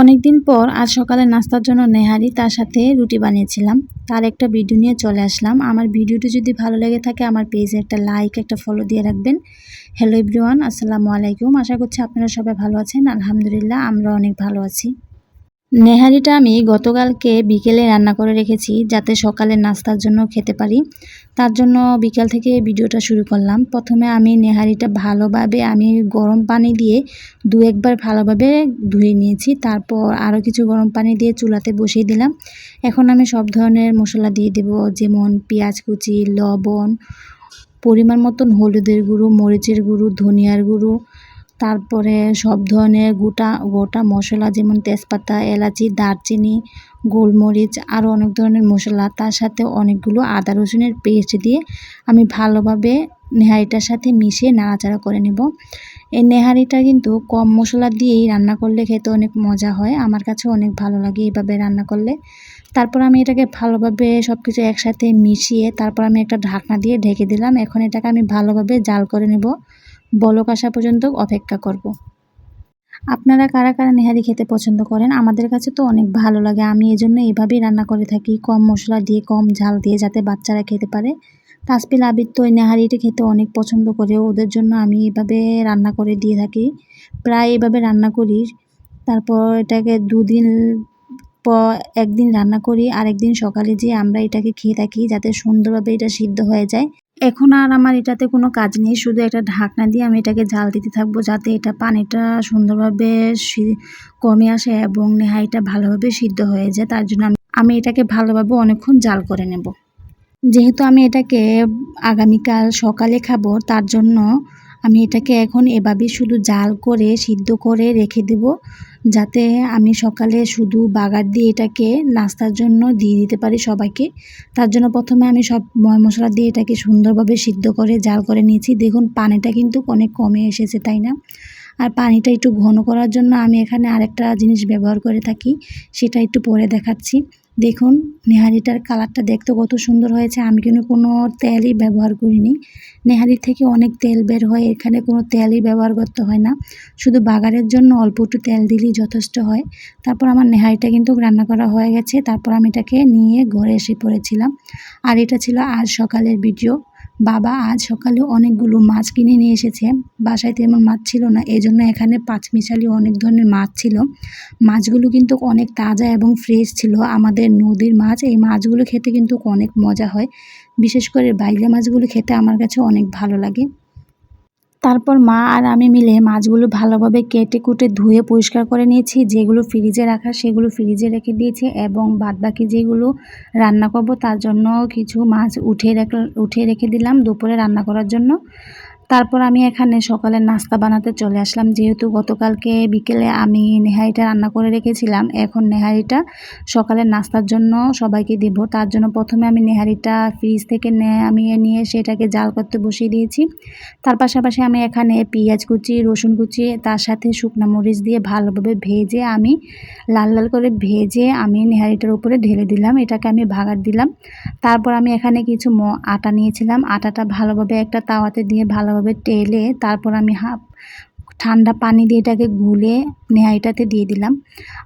অনেকদিন পর আজ সকালে নাস্তার জন্য নেহারি তার সাথে রুটি বানিয়েছিলাম। তার একটা ভিডিও নিয়ে চলে আসলাম। আমার ভিডিওটি যদি ভালো লেগে থাকে, আমার পেজে একটা লাইক একটা ফলো দিয়ে রাখবেন। হ্যালো এভরিওয়ান আসসালামু আলাইকুম। আশা করছি আপনারা সবাই ভালো আছেন। আলহামদুলিল্লাহ, আমরা অনেক ভালো আছি। নেহারিটা আমি গতকালকে বিকেলে রান্না করে রেখেছি যাতে সকালে নাস্তার জন্য খেতে পারি। তার জন্য বিকাল থেকে ভিডিওটা শুরু করলাম। প্রথমে আমি নেহারিটা ভালোভাবে আমি গরম পানি দিয়ে দু একবার ভালোভাবে ধুয়ে নিয়েছি। তারপর আরও কিছু গরম পানি দিয়ে চুলাতে বসিয়ে দিলাম। এখন আমি সব ধরনের মশলা দিয়ে দেব, যেমন পেঁয়াজ কুচি, লবণ, পরিমাণ মতন হলুদের গুঁড়ো, মরিচের গুঁড়ো, ধনিয়ার গুঁড়ো তারপরে সব ধরনের গোটা গোটা মশলা যেমন তেজপাতা, এলাচি, দারচিনি, গোলমরিচ, আরও অনেক ধরনের মশলা। তার সাথে অনেকগুলো আদা রসুনের পেস্ট দিয়ে আমি ভালোভাবে নেহারিটার সাথে মিশিয়ে নাড়াচাড়া করে নেব। এই নেহারিটা কিন্তু কম মশলা দিয়েই রান্না করলে খেতে অনেক মজা হয়। আমার কাছে অনেক ভালো লাগে এইভাবে রান্না করলে। তারপর আমি এটাকে ভালোভাবে সব কিছু একসাথে মিশিয়ে তারপর আমি একটা ঢাকনা দিয়ে ঢেকে দিলাম। এখন এটাকে আমি ভালোভাবে জাল করে নেব। বলক আসা পর্যন্ত অপেক্ষা করব। আপনারা কারা কারা নেহারি খেতে পছন্দ করেন? আমাদের কাছে তো অনেক ভালো লাগে। আমি এই জন্য এইভাবেই রান্না করে থাকি। কম মশলা দিয়ে, কম ঝাল দিয়ে যাতে বাচ্চারা খেতে পারে। তাসপিল আবির তো ওই নেহারিটা খেতে অনেক পছন্দ করে। ওদের জন্য আমি এভাবে রান্না করে দিয়ে থাকি। প্রায় এভাবে রান্না করি। তারপর এটাকে দুদিন একদিন রান্না করি। আর একদিন সকালে যেয়ে আমরা এটাকে খেয়ে থাকি যাতে সুন্দরভাবে এটা সিদ্ধ হয়ে যায়। এখন আর আমার এটাতে কোনো কাজ নেই, শুধু একটা ঢাকনা দিয়ে আমি এটাকে জাল দিতে থাকব যাতে এটা পানিটা সুন্দরভাবে কমে আসে এবং নেহাইটা ভালোভাবে সিদ্ধ হয়ে যায়। তার জন্য আমি এটাকে ভালোভাবে অনেকক্ষণ জাল করে নেব। যেহেতু আমি এটাকে আগামীকাল সকালে খাব, তার জন্য আমি এটাকে এখন এভাবেই শুধু জাল করে সিদ্ধ করে রেখে দেব। যাতে আমি সকালে শুধু বাগার দিয়ে এটাকে নাস্তার জন্য দিয়ে দিতে পারি সবাইকে। তার জন্য প্রথমে আমি সব মশলা দিয়ে এটাকে সুন্দরভাবে সিদ্ধ করে, জাল করে নিয়েছি। দেখুন, পানিটা কিন্তু অনেক কমে এসেছে, তাই না? আর পানিটা একটু ঘন করার জন্য আমি এখানে আরেকটা জিনিস ব্যবহার করে থাকি, সেটা একটু পরে দেখাচ্ছি। দেখুন, নেহারিটার কালারটা দেখতে কত সুন্দর হয়েছে। আমি কিন্তু কোনো তেলই ব্যবহার করিনি। নেহারি থেকে অনেক তেল বের হয়, এখানে কোনো তেলই ব্যবহার করতে হয় না। শুধু বাগারের জন্য অল্প একটু তেল দিলেই যথেষ্ট হয়। তারপর আমার নেহারিটা কিন্তু রান্না করা হয়ে গেছে। তারপর আমি এটাকে নিয়ে ঘরে এসে পড়েছিলাম। আর এটা ছিল আজ সকালের ভিডিও। বাবা আজ সকালে অনেকগুলো মাছ কিনে নিয়ে এসেছে। বাসায় তেমন মাছ ছিল না এই জন্য এখানে পাঁচমিশালি অনেক ধরনের মাছ ছিল। মাছগুলো কিন্তু অনেক তাজা এবং ফ্রেশ ছিল। আমাদের নদীর মাছ, এই মাছগুলো খেতে কিন্তু অনেক মজা হয়। বিশেষ করে বাইলে মাছগুলো খেতে আমার কাছে অনেক ভালো লাগে। তারপর মা আর আমি মিলে মাছগুলো ভালোভাবে কেটে কুটে ধুয়ে পরিষ্কার করে নিয়েছি। যেগুলো ফ্রিজে রাখা, সেগুলো ফ্রিজে রেখে দিয়েছি এবং বাদবাকি যেগুলো রান্না করব, তার জন্য কিছু মাছ উঠে রেখে উঠে রেখে দিলাম দুপুরে রান্না করার জন্য। তারপর আমি এখানে সকালে নাস্তা বানাতে চলে আসলাম। যেহেতু গতকালকে বিকেলে আমি নেহারিটা রান্না করে রেখেছিলাম, এখন নেহারিটা সকালে নাস্তার জন্য সবাইকে দেব। তার জন্য প্রথমে আমি নেহারিটা ফ্রিজ থেকে আমি নিয়ে সেটাকে জাল করতে বসিয়ে দিয়েছি। তার পাশাপাশি আমি এখানে পেঁয়াজ কুচি, রসুন কুচি, তার সাথে শুকনো মরিচ দিয়ে ভালোভাবে ভেজে আমি লাল লাল করে ভেজে আমি নেহারিটার উপরে ঢেলে দিলাম। এটাকে আমি ভাগার দিলাম। তারপর আমি এখানে কিছু আটা নিয়েছিলাম। আটাটা ভালোভাবে একটা তাওয়াতে দিয়ে ভালোভাবে ভালোভাবে টেলে তারপর আমি হাফ ঠান্ডা পানি দিয়ে এটাকে গুলে নেহাইটাতে দিয়ে দিলাম।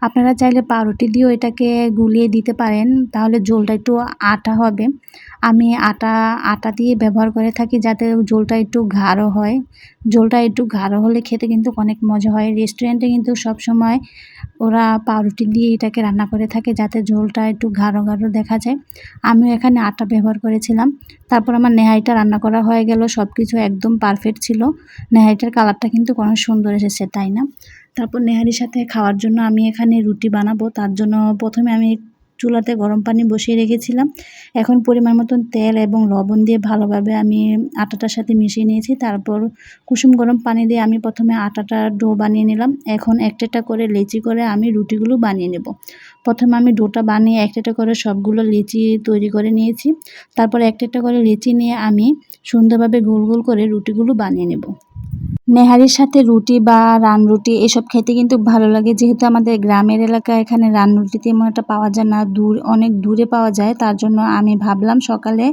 আপনারা চাইলে পাউরুটি দিয়েও এটাকে গুলিয়ে দিতে পারেন, তাহলে ঝোলটা একটু আটা হবে। আমি আটা আটা দিয়ে ব্যবহার করে থাকি যাতে ঝোলটা একটু গাঢ় হয়। ঝোলটা একটু গাঢ় হলে খেতে কিন্তু অনেক মজা হয়। রেস্টুরেন্টে কিন্তু সব সময় ওরা পাউরুটি দিয়ে এটাকে রান্না করে থাকে যাতে ঝোলটা একটু গাঢ় গাঢ় দেখা যায়। আমিও এখানে আটা ব্যবহার করেছিলাম। তারপর আমার নেহাইটা রান্না করা হয়ে গেল। সব কিছু একদম পারফেক্ট ছিল। নেহাইটার কালারটা কিন্তু অনেক সুন্দর এসেছে, তাই না? তারপর নেহারির সাথে খাওয়ার জন্য আমি এখানে রুটি বানাবো। তার জন্য প্রথমে আমি চুলাতে গরম পানি বসিয়ে রেখেছিলাম। এখন পরিমাণ মতন তেল এবং লবণ দিয়ে ভালোভাবে আমি আটাটার সাথে মিশিয়ে নিয়েছি। তারপর কুসুম গরম পানি দিয়ে আমি প্রথমে আটাটা ডো বানিয়ে নিলাম। এখন একটা করে লেচি করে আমি রুটিগুলো বানিয়ে নেব। প্রথমে আমি ডোটা বানিয়ে একটা করে সবগুলো লেচি তৈরি করে নিয়েছি। তারপর একটা একটা করে লেচি নিয়ে আমি সুন্দরভাবে গোল গোল করে রুটিগুলো বানিয়ে নেব। নেহারির সাথে রুটি বা রান রুটি এসব খেতে কিন্তু ভালো লাগে। যেহেতু আমাদের গ্রামের এলাকা এখানে রান রুটি তেমন একটা পাওয়া যায় না, দূর, অনেক দূরে পাওয়া যায়, তার জন্য আমি ভাবলাম সকালে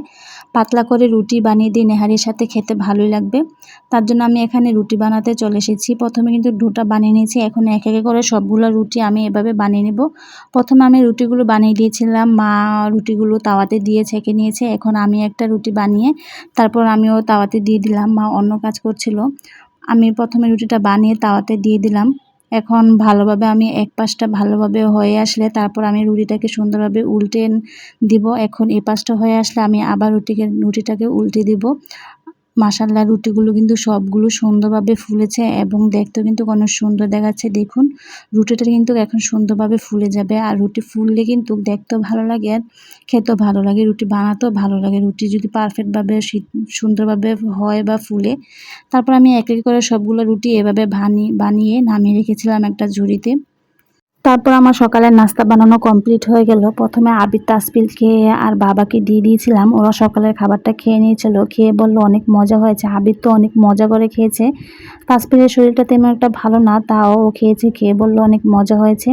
পাতলা করে রুটি বানিয়ে দিই নেহারির সাথে খেতে ভালোই লাগবে। তার জন্য আমি এখানে রুটি বানাতে চলে এসেছি। প্রথমে কিন্তু ডোটা বানিয়ে নিয়েছি, এখন এক একে করে সবগুলো রুটি আমি এভাবে বানিয়ে নেব। প্রথমে আমি রুটিগুলো বানিয়ে দিয়েছিলাম, মা রুটিগুলো তাওয়াতে দিয়ে ছেঁকে নিয়েছে, এখন আমি একটা রুটি বানিয়ে তারপর আমিও তাওয়াতে দিয়ে দিলাম, মা অন্য কাজ করছিল। আমি প্রথমে রুটিটা বানিয়ে তাওয়াতে দিয়ে দিলাম। এখন ভালোভাবে আমি এক পাশটা ভালোভাবে হয়ে আসলে তারপর আমি রুটিটাকে সুন্দরভাবে উল্টে দিব। এখন এ পাশটা হয়ে আসলে আমি আবার রুটিকে রুটিটাকে উল্টে দিব। মাসাল্লা রুটিগুলো কিন্তু সবগুলো সুন্দরভাবে ফুলেছে এবং দেখতেও কিন্তু অনেক সুন্দর দেখাচ্ছে। দেখুন, রুটিটা কিন্তু এখন সুন্দরভাবে ফুলে যাবে আর রুটি ফুললে কিন্তু দেখতেও ভালো লাগে আর খেতেও ভালো লাগে। রুটি বানাতেও ভালো লাগে। রুটি যদি পারফেক্টভাবে সুন্দরভাবে হয় বা ফুলে, তারপর আমি এক এক করে সবগুলো রুটি এভাবে ভানি বানিয়ে নামিয়ে রেখেছিলাম একটা ঝুড়িতে। তারপর আমার সকালের নাস্তা বানানো কমপ্লিট হয়ে গেল। প্রথমে আবির তাসপিল খেয়ে আর বাবাকে দিয়ে দিয়েছিলাম। ওরা সকালের খাবারটা খেয়ে নিয়েছিল। খেয়ে বলল, অনেক মজা হয়েছে। আবির তো অনেক মজা করে খেয়েছে। তাসপিলের শরীরটা তেমন একটা ভালো না, তাও ও খেয়েছে। খেয়ে বলল, অনেক মজা হয়েছে।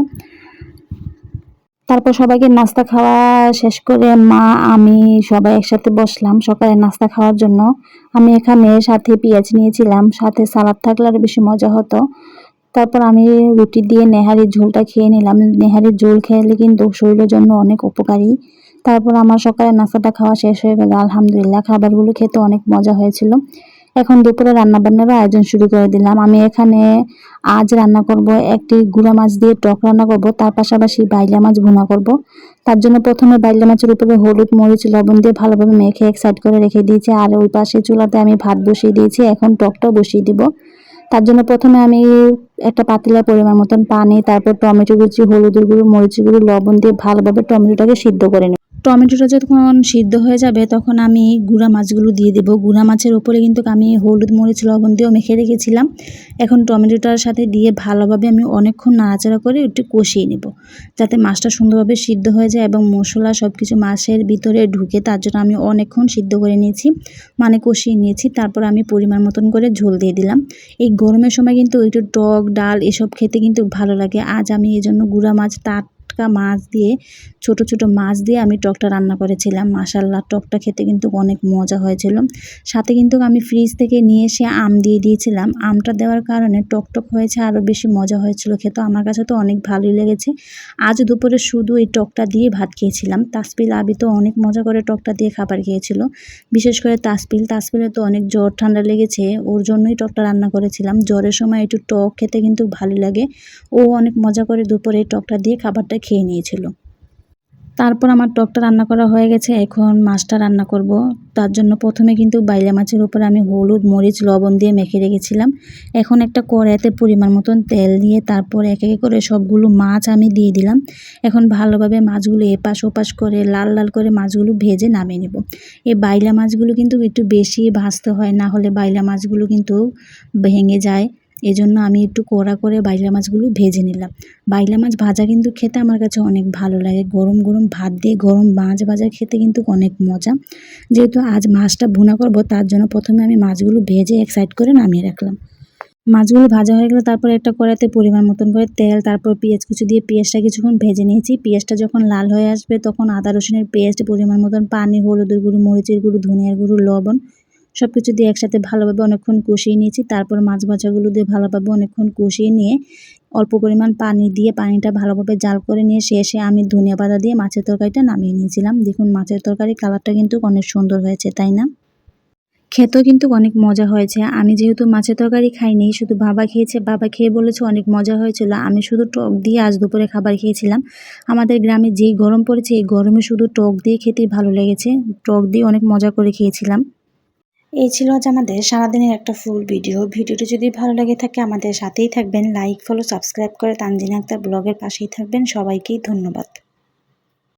তারপর সবাইকে নাস্তা খাওয়া শেষ করে মা, আমি সবাই একসাথে বসলাম সকালে নাস্তা খাওয়ার জন্য। আমি এখানে সাথে পেঁয়াজ নিয়েছিলাম। সাথে সালাদ থাকলে আরও বেশি মজা হতো। তারপর আমি রুটি দিয়ে নেহারির ঝোলটা খেয়ে নিলাম। নেহারির ঝোল খেলে কিন্তু শরীরের জন্য অনেক উপকারী। তারপর আমার সকালে নাস্তাটা খাওয়া শেষ হয়ে গেল। আলহামদুলিল্লাহ, খাবারগুলো খেতে অনেক মজা হয়েছিল। এখন দুপুরে রান্নাবান্নারও আয়োজন শুরু করে দিলাম। আমি এখানে আজ রান্না করব একটি গুঁড়া মাছ দিয়ে টক রান্না করব। তার পাশাপাশি বাইলা মাছ ভুনা করব। তার জন্য প্রথমে বাইলা মাছের উপরে হলুদ, মরিচ, লবণ দিয়ে ভালোভাবে মেখে এক সাইড করে রেখে দিয়েছি। আর ওই পাশে চুলাতে আমি ভাত বসিয়ে দিয়েছি। এখন টকটাও বসিয়ে দিব। তার জন্য প্রথমে আমি একটা পাতিলা পরিমাণ মতন পানি, তারপর টমেটো কুচি হলুদ গুঁড়ো মরিচ গুঁড়ো, লবণ দিয়ে ভালোভাবে টমেটোটাকে সিদ্ধ করে নেব। টমেটোটা যখন সিদ্ধ হয়ে যাবে, তখন আমি গুঁড়া মাছগুলো দিয়ে দেবো। গুঁড়া মাছের ওপরে কিন্তু আমি হলুদ, মরিচ, লবণ দিয়েও মেখে রেখেছিলাম। এখন টমেটোটার সাথে দিয়ে ভালোভাবে আমি অনেকক্ষণ নাড়াচাড়া করে একটু কষিয়ে নেব। যাতে মাছটা সুন্দরভাবে সিদ্ধ হয়ে যায় এবং মশলা সব কিছু মাছের ভিতরে ঢুকে, তার জন্য আমি অনেকক্ষণ সিদ্ধ করে নিয়েছি। মানে কষিয়ে নিয়েছি, তারপর আমি পরিমাণ মতন করে ঝোল দিয়ে দিলাম। এই গরমের সময় কিন্তু একটু টক, ডাল এসব খেতে কিন্তু ভালো লাগে। আজ আমি এই জন্য গুঁড়া মাছ তার টাটকা মাছ দিয়ে, ছোট ছোট মাছ দিয়ে আমি টকটা রান্না করেছিলাম। মাসাল্লা টকটা খেতে কিন্তু অনেক মজা হয়েছিল। সাথে কিন্তু আমি ফ্রিজ থেকে নিয়ে এসে আম দিয়ে দিয়েছিলাম। আমটা দেওয়ার কারণে টকটক হয়েছে, আরও বেশি মজা হয়েছিল খেতে। আমার কাছে তো অনেক ভালোই লেগেছে। আজ দুপুরে শুধু এই টকটা দিয়ে ভাত খেয়েছিলাম। তাসপিল আবি তো অনেক মজা করে টকটা দিয়ে খাবার খেয়েছিল। বিশেষ করে তাসপিল। তাসপিলে তো অনেক জ্বর ঠান্ডা লেগেছে, ওর জন্যই টকটা রান্না করেছিলাম। জ্বরের সময় একটু টক খেতে কিন্তু ভালো লাগে। ও অনেক মজা করে দুপুরে টকটা দিয়ে খাবারটা খেয়ে নিয়েছিল। তারপর আমার টকটা রান্না করা হয়ে গেছে, এখন মাছটা রান্না করব। তার জন্য প্রথমে কিন্তু বাইলা মাছের উপরে আমি হলুদ, মরিচ, লবণ দিয়ে মেখে রেখেছিলাম। এখন একটা কড়াইতে পরিমাণ মতন তেল দিয়ে তারপর এক এক করে সবগুলো মাছ আমি দিয়ে দিলাম। এখন ভালোভাবে মাছগুলো এপাশ ওপাশ করে, লাল লাল করে মাছগুলো ভেজে নামিয়ে নেব। এই বাইলা মাছগুলো কিন্তু একটু বেশি ভাজতে হয়, না হলে বাইলা মাছগুলো কিন্তু ভেঙে যায়। এজন্য আমি একটু কড়া করে বাইলা মাছগুলো ভেজে নিলাম। বাইলা মাছ ভাজা কিন্তু খেতে আমার কাছে অনেক ভালো লাগে। গরম গরম ভাত দিয়ে গরম মাছ ভাজা খেতে কিন্তু অনেক মজা। যেহেতু আজ মাছটা ভুনা করব, তার জন্য প্রথমে আমি মাছগুলো ভেজে এক সাইড করে নামিয়ে রাখলাম। মাছগুলো ভাজা হয়ে গেলে তারপর একটা কড়াতে পরিমাণ মতন করে তেল, তারপর পেঁয়াজ কুচি দিয়ে পেঁয়াজটা কিছুক্ষণ ভেজে নিয়েছি। পেঁয়াজটা যখন লাল হয়ে আসবে, তখন আদা রসুনের পেস্ট, পরিমাণ মতন পানি, হলুদের গুঁড়ো, মরিচের গুঁড়ো, ধনিয়ার গুঁড়ো, লবণ সব কিছু দিয়ে একসাথে ভালোভাবে অনেকক্ষণ কষিয়ে নিয়েছি। তারপর মাছ ভাজাগুলো দিয়ে ভালোভাবে অনেকক্ষণ কষিয়ে নিয়ে অল্প পরিমাণ পানি দিয়ে পানিটা ভালোভাবে জাল করে নিয়ে শেষে আমি ধনিয়া পাতা দিয়ে মাছের তরকারিটা নামিয়ে নিয়েছিলাম। দেখুন, মাছের তরকারি কালারটা কিন্তু অনেক সুন্দর হয়েছে, তাই না? খেতেও কিন্তু অনেক মজা হয়েছে। আমি যেহেতু মাছের তরকারি খাইনি, শুধু বাবা খেয়েছে, বাবা খেয়ে বলেছে অনেক মজা হয়েছিল। আমি শুধু টক দিয়ে আজ দুপুরে খাবার খেয়েছিলাম। আমাদের গ্রামে যেই গরম পড়েছে, এই গরমে শুধু টক দিয়ে খেতেই ভালো লেগেছে। টক দিয়ে অনেক মজা করে খেয়েছিলাম। এই ছিল আজ আমাদের সারাদিনের একটা ফুল ভিডিও ভিডিওটি যদি ভালো লাগে থাকে আমাদের সাথেই থাকবেন। লাইক ফলো সাবস্ক্রাইব করে তানজিনা আক্তার ব্লগের পাশেই থাকবেন। সবাইকেই ধন্যবাদ।